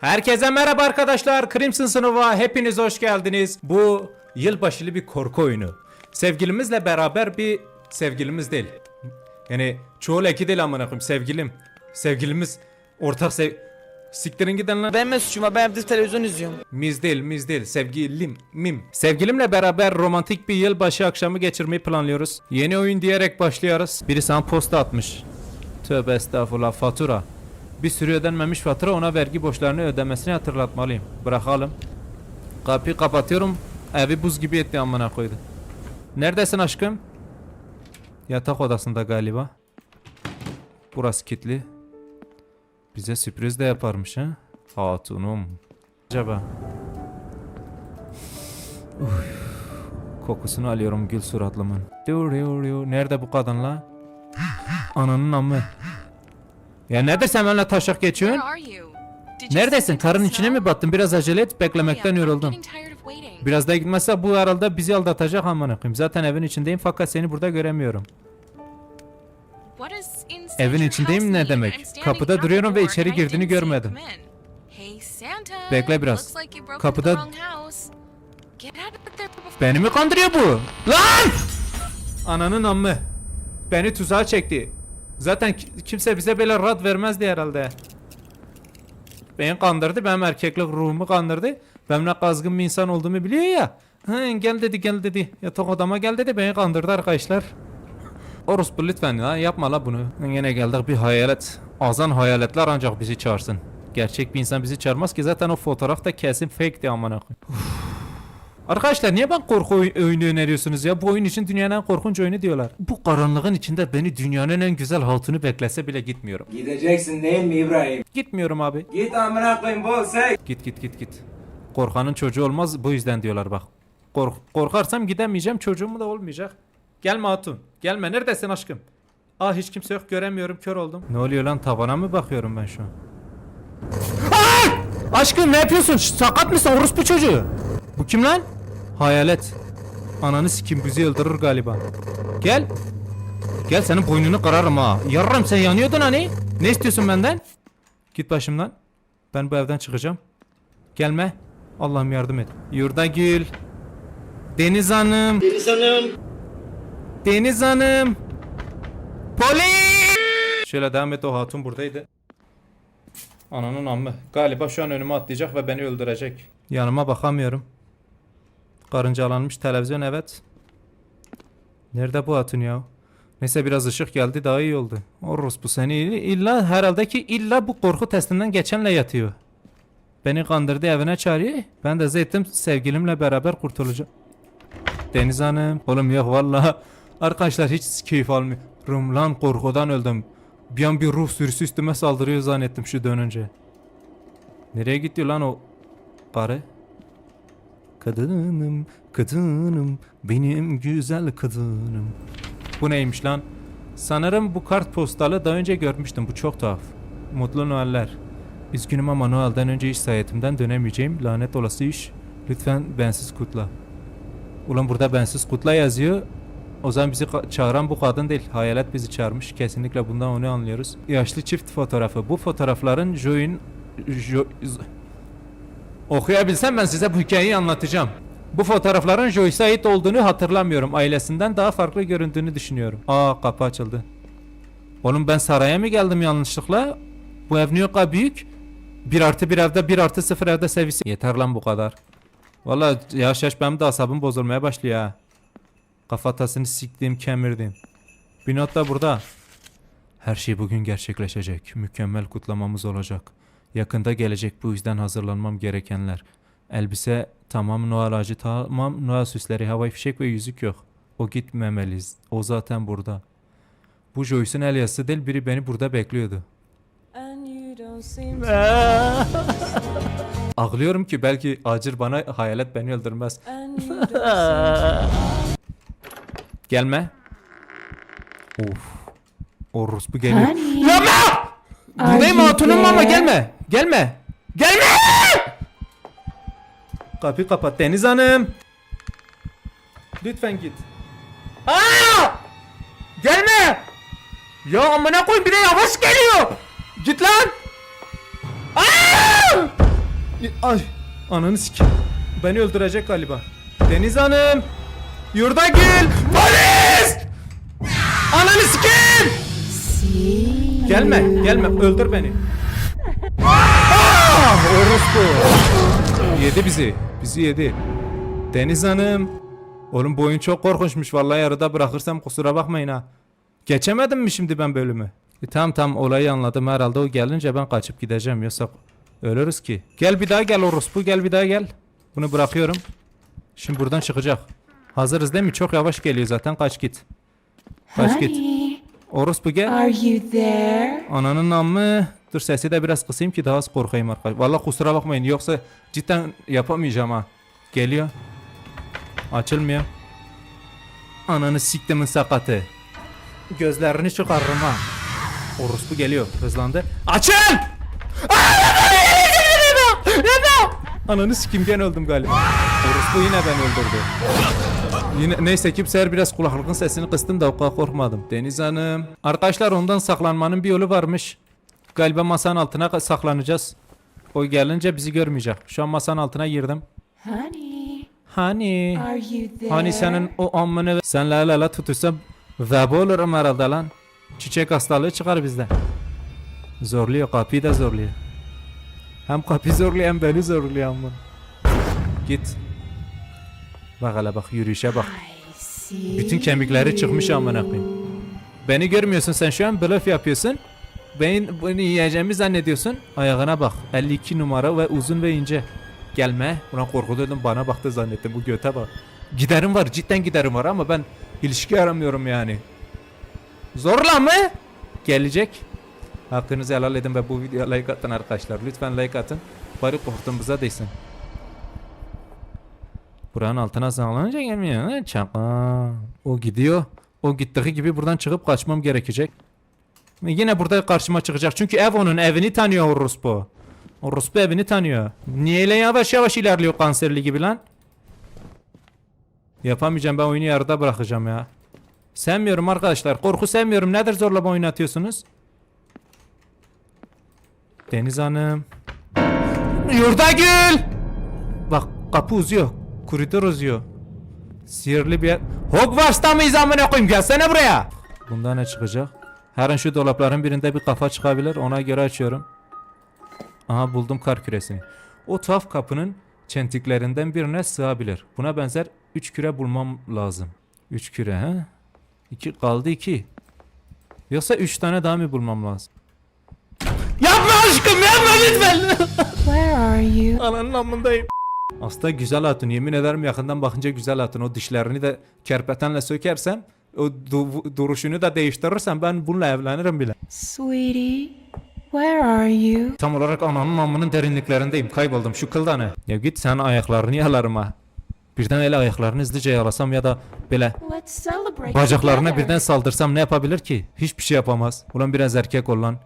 Herkese merhaba arkadaşlar. Crimson Sınıf'a hepiniz hoş geldiniz. Bu yılbaşılı bir korku oyunu. Sevgilimizle beraber bir sevgilimiz değil. Yani çoğul eki değil amına koyayım sevgilim. Sevgilimiz ortak sev... Siktirin giden lan. Ben suçum var ben evde televizyon izliyorum. Miz değil, miz değil. Sevgilim, mim. Sevgilimle beraber romantik bir yılbaşı akşamı geçirmeyi planlıyoruz. Yeni oyun diyerek başlıyoruz. Biri sana posta atmış. Tövbe estağfurullah fatura. Bir sürü ödenmemiş fatura ona vergi borçlarını ödemesini hatırlatmalıyım. Bırakalım. Kapıyı kapatıyorum. Evi buz gibi etti amına koydu. Neredesin aşkım? Yatak odasında galiba. Burası kilitli. Bize sürpriz de yaparmış ha. Hatunum. Acaba. Kokusunu alıyorum gül suratlımın. Nerede bu kadın la? Ananın amı. Ya neredesin sen benimle taşak geçiyorsun? Neredesin? Karın içine mi battın? Biraz acele et. Beklemekten yoruldum. Biraz daha gitmezse bu arada bizi aldatacak amına koyayım. Zaten evin içindeyim fakat seni burada göremiyorum. Evin içindeyim ne demek? Kapıda duruyorum ve içeri girdiğini görmedim. Bekle biraz. Kapıda- Beni mi kandırıyor bu? Lan! Ananın ammı. Beni tuzağa çekti. Zaten ki- kimse bize böyle rad vermezdi herhalde. Beni kandırdı. Benim erkeklik ruhumu kandırdı. Benimle kazgın bir insan olduğumu biliyor ya. Hı, gel dedi gel dedi. Yatak odama gel dedi. Beni kandırdı arkadaşlar. Orospu lütfen ya yapma la bunu. Yine geldik bir hayalet. Azan hayaletler ancak bizi çağırsın. Gerçek bir insan bizi çağırmaz ki zaten o fotoğraf da kesin fake'ti amına koyayım. Arkadaşlar niye ben korku oy- oyunu öneriyorsunuz ya? Bu oyun için dünyanın en korkunç oyunu diyorlar. Bu karanlığın içinde beni dünyanın en güzel hatunu beklese bile gitmiyorum. Gideceksin değil mi İbrahim? Gitmiyorum abi. Git amına koyayım bol sek. Git git git git. Korkanın çocuğu olmaz bu yüzden diyorlar bak. Kork korkarsam gidemeyeceğim çocuğum da olmayacak. Gelme hatun. Gelme neredesin aşkım? Ah hiç kimse yok göremiyorum kör oldum. Ne oluyor lan tavana mı bakıyorum ben şu an? Aa! Aşkım ne yapıyorsun? Ş- Sakat mısın orospu çocuğu? Bu kim lan? Hayalet. Ananı sikim bizi öldürür galiba. Gel. Gel senin boynunu kırarım ha. Yararım sen yanıyordun hani. Ne istiyorsun benden? Git başımdan. Ben bu evden çıkacağım. Gelme. Allah'ım yardım et. Yurda Gül. Deniz Hanım. Deniz Hanım. Deniz Hanım. Polis. Şöyle devam et o hatun buradaydı. Ananın ammı. Galiba şu an önüme atlayacak ve beni öldürecek. Yanıma bakamıyorum. Karıncalanmış televizyon evet. Nerede bu hatun ya? Neyse biraz ışık geldi daha iyi oldu. Orus bu seni illa herhalde ki illa bu korku testinden geçenle yatıyor. Beni kandırdı evine çağırıyor. Ben de zeytim sevgilimle beraber kurtulacağım. Deniz Hanım. Oğlum yok valla. Arkadaşlar hiç keyif almıyorum. Lan korkudan öldüm. Bir an bir ruh sürüsü üstüme saldırıyor zannettim şu dönünce. Nereye gitti lan o karı? Kadınım, kadınım, benim güzel kadınım. Bu neymiş lan? Sanırım bu kart postalı daha önce görmüştüm. Bu çok tuhaf. Mutlu Noeller. Üzgünüm ama Noel'den önce iş seyahatimden dönemeyeceğim. Lanet olası iş. Lütfen bensiz kutla. Ulan burada bensiz kutla yazıyor. O zaman bizi çağıran bu kadın değil. Hayalet bizi çağırmış. Kesinlikle bundan onu anlıyoruz. Yaşlı çift fotoğrafı. Bu fotoğrafların Joy'un... Jo... Okuyabilsem ben size bu hikayeyi anlatacağım. Bu fotoğrafların Joyce'a ait olduğunu hatırlamıyorum. Ailesinden daha farklı göründüğünü düşünüyorum. Aa kapı açıldı. Oğlum ben saraya mı geldim yanlışlıkla? Bu ev New York'a büyük. 1 artı 1 evde 1 artı 0 evde sevisi. Yeter lan bu kadar. Valla yaş yaş benim de asabım bozulmaya başlıyor ha. Kafatasını siktiğim kemirdim. Bir not da burada. Her şey bugün gerçekleşecek. Mükemmel kutlamamız olacak. Yakında gelecek bu yüzden hazırlanmam gerekenler. Elbise tamam Noel ağacı tamam Noel süsleri havai fişek ve yüzük yok. O gitmemeliyiz. O zaten burada. Bu Joyce'un el yazısı değil biri beni burada bekliyordu. Ağlıyorum ki belki acır bana hayalet beni öldürmez. Gelme. Of. Orus bu geliyor. Yapma! Buradayım hatunum ama gelme. Gelme. Gelme! Kapıyı kapat Deniz Hanım. Lütfen git. Aa! Gelme! Ya amına koyayım bir de yavaş geliyor. Git lan. Aa! Ay ananı sik. Beni öldürecek galiba. Deniz Hanım. Yurda gel. Polis! Ananı sikeyim! Gelme, gelme. Öldür beni. Orospu. Yedi bizi. Bizi yedi. Deniz Hanım. Oğlum bu oyun çok korkunçmuş. Vallahi yarıda bırakırsam kusura bakmayın ha. Geçemedim mi şimdi ben bölümü? E, tamam tamam olayı anladım herhalde o gelince ben kaçıp gideceğim yoksa ölürüz ki. Gel bir daha gel orospu gel bir daha gel. Bunu bırakıyorum. Şimdi buradan çıkacak. Hazırız değil mi? Çok yavaş geliyor zaten kaç git. Kaç git. Orospu gel. Are you there? Ananın namı. Dur sesi de biraz kısayım ki daha az korkayım arkadaşlar. Vallahi kusura bakmayın yoksa cidden yapamayacağım ha. Geliyor. Açılmıyor. Ananı siktimin sakatı. Gözlerini çıkarırım ha. Orospu geliyor. Hızlandı. Açıl! Ananı sikim ben öldüm galiba. Orospu yine ben öldürdü. Yine neyse ki sefer biraz kulaklıkın sesini kıstım da o kadar korkmadım. Deniz Hanım. Arkadaşlar ondan saklanmanın bir yolu varmış. Galiba masanın altına saklanacağız. O gelince bizi görmeyecek. Şu an masanın altına girdim. Honey, Hani? Hani senin o amını sen la la la tutursam veba olurum herhalde lan. Çiçek hastalığı çıkar bizde. Zorluyor kapıyı da zorluyor. Hem kapıyı zorluyor hem beni zorluyor ama. Git. Bak hele bak yürüyüşe bak. Bütün kemikleri çıkmış amına koyayım. Beni görmüyorsun sen şu an blöf yapıyorsun. Ben bunu yiyeceğimi zannediyorsun. Ayağına bak. 52 numara ve uzun ve ince. Gelme. Buna korkutuyordum bana baktı zannettim bu göte bak. Giderim var cidden giderim var ama ben ilişki aramıyorum yani. Zorla mı? Gelecek. Hakkınızı helal edin ve bu videoya like atın arkadaşlar. Lütfen like atın. Bari korktuğumuza değsin. Buranın altına sağlanınca gelmiyor. Çaka. O gidiyor. O gittiği gibi buradan çıkıp kaçmam gerekecek. Yine burada karşıma çıkacak. Çünkü ev onun evini tanıyor Orospu. Orospu evini tanıyor. Niye öyle yavaş yavaş ilerliyor kanserli gibi lan? Yapamayacağım ben oyunu yarıda bırakacağım ya. Sevmiyorum arkadaşlar. Korku sevmiyorum. Nedir zorlama oynatıyorsunuz? Deniz Hanım. Yurdagül! Bak kapı uzuyor. Koridor uzuyor. Sihirli bir yer. Hogwarts'ta mıyız amına koyayım? Gelsene buraya. Bunda ne çıkacak? Her an şu dolapların birinde bir kafa çıkabilir. Ona göre açıyorum. Aha buldum kar küresini. O tuhaf kapının çentiklerinden birine sığabilir. Buna benzer 3 küre bulmam lazım. 3 küre ha? 2 kaldı 2. Yoksa 3 tane daha mı bulmam lazım? Yapma aşkım yapma lütfen. Where are you? Ananın amındayım. Aslında güzel hatun yemin ederim yakından bakınca güzel hatun o dişlerini de kerpetenle sökersem du- duruşunu da değiştirirsem ben bununla evlenirim bile. Sweetie, where are you? Tam olarak ananın amının derinliklerindeyim kayboldum şu kılda ne? Ya git sen ayaklarını yalarım ha. Birden öyle ayaklarını hızlıca yalasam ya da celebrate bacaklarına birden saldırsam ne yapabilir ki? Hiçbir şey yapamaz. Ulan biraz erkek ol lan.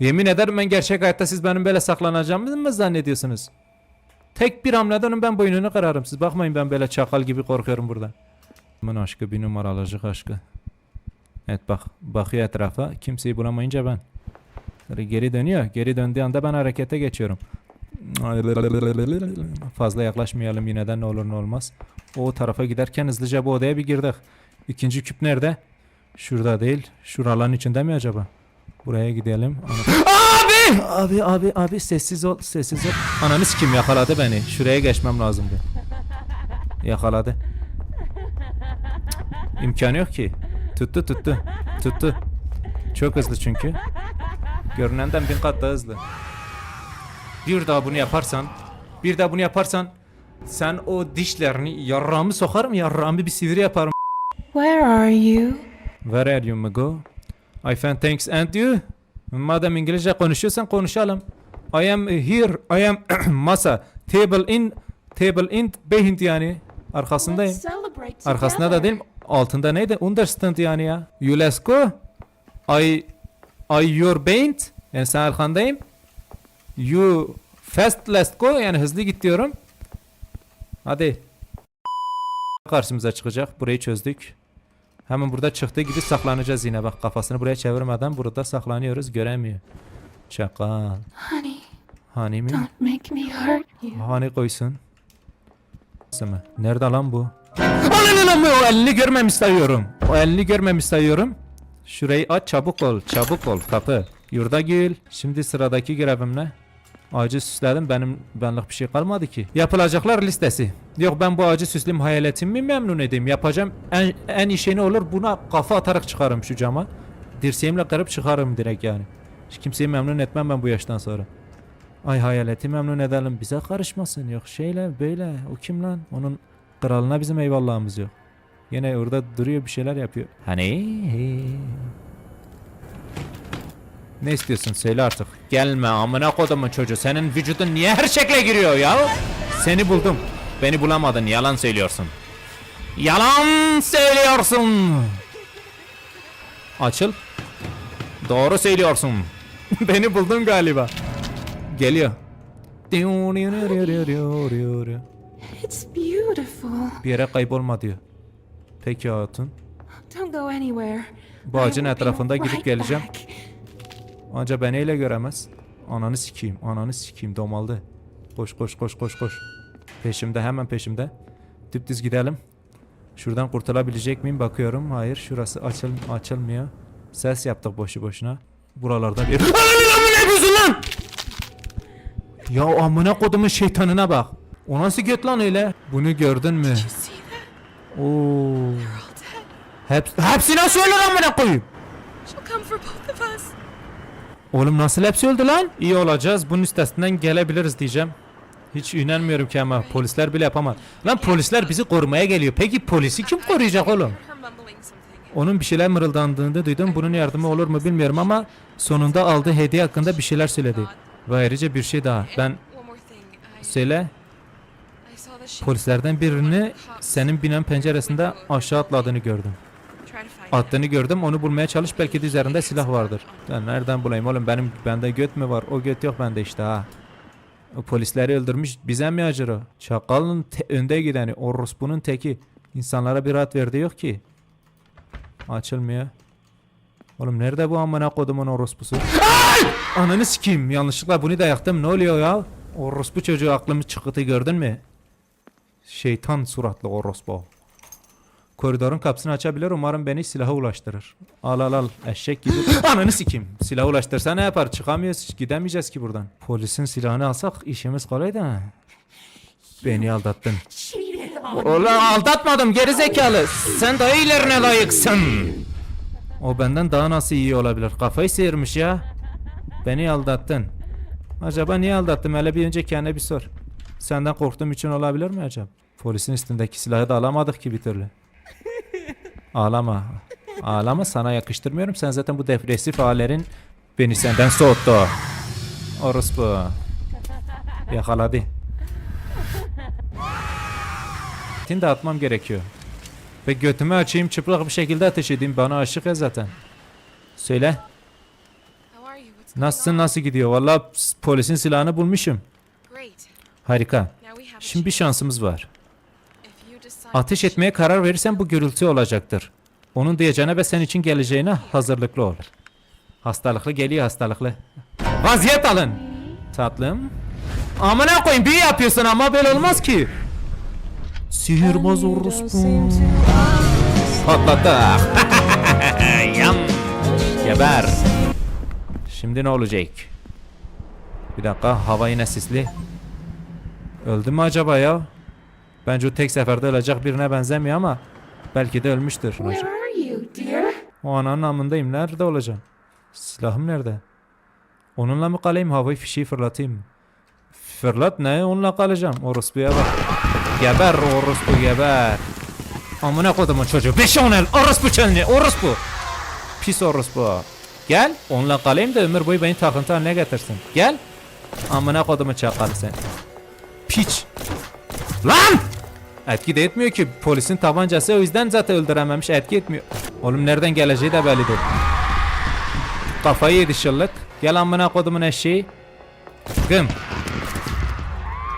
Yemin ederim ben gerçek hayatta siz benim böyle saklanacağımı mı zannediyorsunuz? Tek bir hamleden ben boynunu kırarım. Siz bakmayın ben böyle çakal gibi korkuyorum burada. Aman aşkı bir numaralacık aşkı. Evet bak bakıyor etrafa kimseyi bulamayınca ben. Geri dönüyor. Geri döndüğü anda ben harekete geçiyorum. Fazla yaklaşmayalım yine de ne olur ne olmaz. O tarafa giderken hızlıca bu odaya bir girdik. İkinci küp nerede? Şurada değil. Şuraların içinde mi acaba? Buraya gidelim. Abi! Abi abi abi sessiz ol sessiz ol. Ananı kim yakaladı beni. Şuraya geçmem lazımdı. Yakaladı. İmkanı yok ki. Tuttu tuttu. Tuttu. Çok hızlı çünkü. Görünenden bin kat daha hızlı. Bir daha bunu yaparsan, bir daha bunu yaparsan sen o dişlerini yarrağımı sokarım yarrağımı bir sivri yaparım. Where are you? Where are you Mago? I fan thanks and you? Madem İngilizce konuşuyorsan konuşalım. I am here. I am masa. Table in. Table in behind yani. Arkasındayım. Arkasında da değilim. Altında neydi? Understand yani ya. You let's go. I I your behind. Yani sen arkandayım. You fast let's go. Yani hızlı git diyorum. Hadi. Karşımıza çıkacak. Burayı çözdük. Hemen burada çıktığı gibi saklanacağız yine. Bak kafasını buraya çevirmeden burada saklanıyoruz. Göremiyor. Çakal. Honey, Hani mi? Don't make me hurt you. Hani koysun. Nerede lan bu? Ananı lan o elini görmemiş sayıyorum. O elini görmemiş sayıyorum. Şurayı aç çabuk ol çabuk ol kapı. Yurda gül. Şimdi sıradaki görevim ne? Ağacı süsledim benim benlik bir şey kalmadı ki. Yapılacaklar listesi. Yok ben bu ağacı süsleyeyim hayaletimi memnun edeyim. Yapacağım en, en işe ne olur buna kafa atarak çıkarım şu cama. Dirseğimle kırıp çıkarım direkt yani. Hiç kimseyi memnun etmem ben bu yaştan sonra. Ay hayaleti memnun edelim bize karışmasın yok şeyle böyle o kim lan onun kralına bizim eyvallahımız yok. Yine orada duruyor bir şeyler yapıyor. Hani ne istiyorsun söyle artık. Gelme amına kodumun çocuğu senin vücudun niye her şekle giriyor ya? Seni buldum. Beni bulamadın yalan söylüyorsun. Yalan söylüyorsun. Açıl. Doğru söylüyorsun. Beni buldun galiba. Geliyor. It's beautiful. Bir yere kaybolma diyor. Peki hatun. Don't go anywhere. Bu ağacın etrafında gidip geleceğim. Anca beni öyle göremez. Ananı sikeyim, ananı sikeyim domaldı. Koş koş koş koş koş. Peşimde hemen peşimde. Dipdüz gidelim. Şuradan kurtulabilecek miyim bakıyorum. Hayır şurası açıl açılmıyor. Ses yaptık boşu boşuna. Buralarda bir... Ananı lan bu ne yapıyorsun lan? Ya amına kodumun şeytanına bak. O nasıl göt lan öyle? Bunu gördün mü? Oo. They're all dead. Hep, hepsine söyle koyayım. Both of us. Oğlum nasıl hepsi öldü lan? İyi olacağız. Bunun üstesinden gelebiliriz diyeceğim. Hiç inanmıyorum ki ama polisler bile yapamaz. Lan polisler bizi korumaya geliyor. Peki polisi kim koruyacak oğlum? Onun bir şeyler mırıldandığını duydum. Bunun yardımı olur mu bilmiyorum ama sonunda aldığı hediye hakkında bir şeyler söyledi. Ve ayrıca bir şey daha. Ben söyle polislerden birini senin binen penceresinde aşağı atladığını gördüm. Attığını gördüm. Onu bulmaya çalış. Belki de üzerinde silah vardır. Ya nereden bulayım oğlum? Benim bende göt mü var? O göt yok bende işte ha. O polisleri öldürmüş. Bize mi acır o? Çakalın önde gideni. Orospunun teki. İnsanlara bir rahat verdi yok ki. Açılmıyor. Oğlum nerede bu amına kodumun orospusu? Ananı sikeyim. Yanlışlıkla bunu da yaktım. Ne oluyor ya? Orospu çocuğu aklımı çıkıtı gördün mü? Şeytan suratlı orospu. Koridorun kapısını açabilir umarım beni silaha ulaştırır. Al al al eşek gibi. Ananı sikeyim. Silah ulaştırsa ne yapar? Çıkamıyoruz gidemeyeceğiz ki buradan. Polisin silahını alsak işimiz kolay da. Beni aldattın. Ulan aldatmadım geri zekalı. Sen daha iyilerine layıksın. O benden daha nasıl iyi olabilir? Kafayı sıyırmış ya. Beni aldattın. Acaba niye aldattım? Hele bir önce kendine bir sor. Senden korktuğum için olabilir mi acaba? Polisin üstündeki silahı da alamadık ki bir türlü. Ağlama. Ağlama sana yakıştırmıyorum. Sen zaten bu depresif hallerin beni senden soğuttu. Orospu. Yakaladı. Tin dağıtmam gerekiyor. Ve götümü açayım çıplak bir şekilde ateş edeyim. Bana aşık ya zaten. Söyle. Nasılsın nasıl gidiyor? Vallahi ps- polisin silahını bulmuşum. Harika. Şimdi bir şansımız var. Ateş etmeye karar verirsen bu gürültü olacaktır. Onun diyeceğine ve sen için geleceğine hazırlıklı ol. Hastalıklı geliyor hastalıklı. Vaziyet alın. Tatlım. Amına koyayım büyü yapıyorsun ama böyle olmaz ki. Sihirbaz orospu. Patlattık. Yam. Geber. Şimdi ne olacak? Bir dakika hava yine sisli. Öldü mü acaba ya? Bence o tek seferde ölecek birine benzemiyor ama belki de ölmüştür. O ananın amındayım. Nerede olacağım? Silahım nerede? Onunla mı kalayım? Havayı fişeği fırlatayım mı? Fırlat ne? Onunla kalacağım. Orospuya bak. Geber orospu geber. Amına kodumun çocuğu. Beş on el. Orospu çelini. Orospu. Pis orospu. Gel. Onunla kalayım da ömür boyu beni takıntı haline getirsin. Gel. Amına kodumun çakalı sen. Piç. Lan! Etki de etmiyor ki. Polisin tabancası o yüzden zaten öldürememiş. Etki etmiyor. Oğlum nereden geleceği de belli değil. Kafayı yedi şıllık. Gel amına kodumun eşeği. Gım.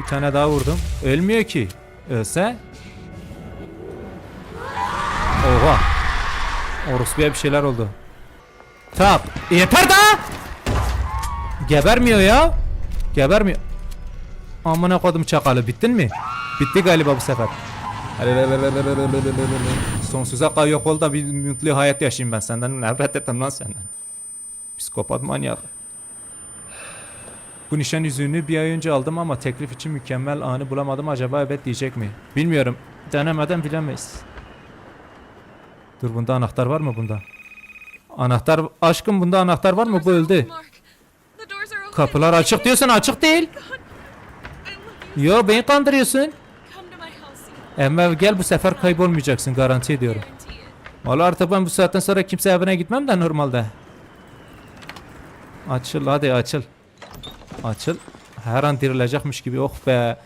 Bir tane daha vurdum. Ölmüyor ki. Ölse. Oha. Orospu'ya bir şeyler oldu. Tap. Yeter daha. Gebermiyor ya. Geber mi? Amına kodum çakalı bittin mi? Bitti galiba bu sefer. Sonsuza kadar yok ol da bir mutlu hayat yaşayayım ben senden. Nefret ettim lan senden. Psikopat manyak. Bu nişan yüzüğünü bir ay önce aldım ama teklif için mükemmel anı bulamadım. Acaba evet diyecek mi? Bilmiyorum. Denemeden bilemeyiz. Dur bunda anahtar var mı bunda? Anahtar aşkım bunda anahtar var mı? Bu öldü. Kapılar açık diyorsun açık değil. Yo beni kandırıyorsun. Emre gel bu sefer kaybolmayacaksın garanti ediyorum. Valla artık ben bu saatten sonra kimse evine gitmem de normalde. Açıl hadi açıl. Açıl. Her an dirilecekmiş gibi oh be.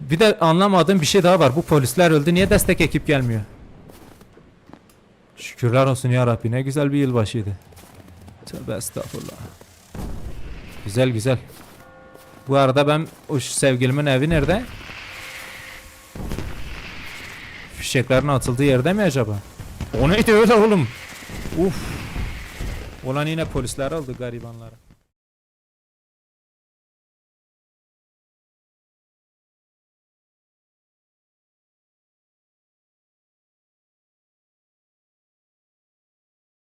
Bir de anlamadığım bir şey daha var. Bu polisler öldü. Niye destek ekip gelmiyor? Şükürler olsun ya Rabbi. Ne güzel bir yılbaşıydı. Tövbe estağfurullah. Güzel güzel. Bu arada ben o sevgilimin evi nerede? Fişeklerin atıldığı yerde mi acaba? O neydi öyle oğlum? Uf. Olan yine polisler oldu garibanlara.